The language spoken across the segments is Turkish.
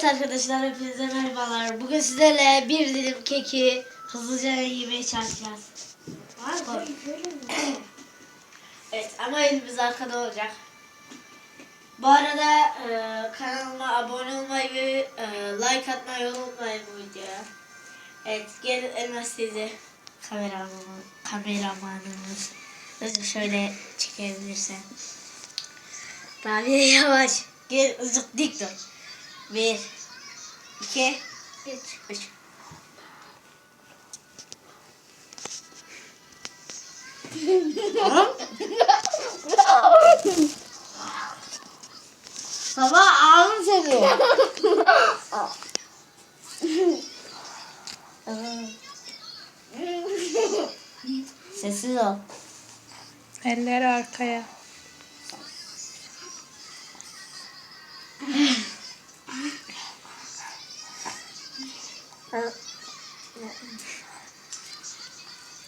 Evet arkadaşlar hepinize merhabalar. Bugün sizlerle bir dilim keki hızlıca yemeye çalışacağız. Var mı? evet ama elimiz arkada olacak. Bu arada e, kanalıma abone olmayı ve e, like atmayı unutmayın bu videoya. Evet gel Elmas teyze kameraman, kameramanımız. Nasıl şöyle çekebilirsen. Daha bir yavaş. Gel azıcık dik dur. Bir, iki, üç. üç. Sabah ağzım seviyor. Sessiz ol. Eller arkaya.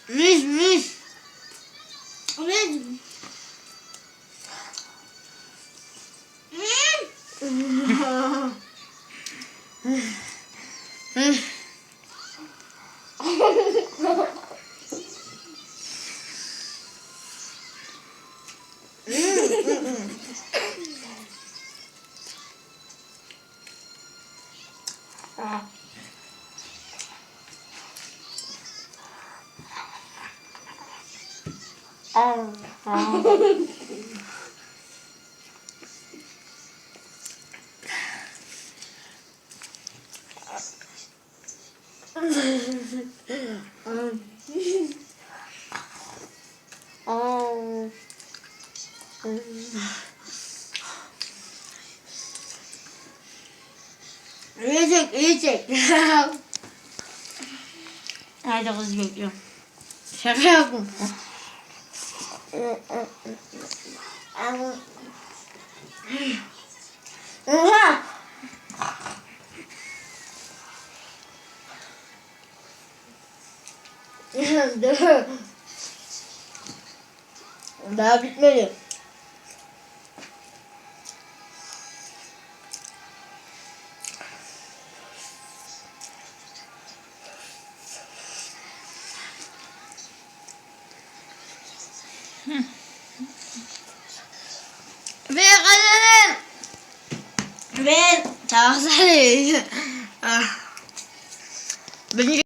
Rüz rüz. Rüz. Yiyecek, yiyecek. Hadi kız bekliyorum. Şaka yapma. Daha bitmedi. Ve kazanan ve Çağatay. Ah. Bence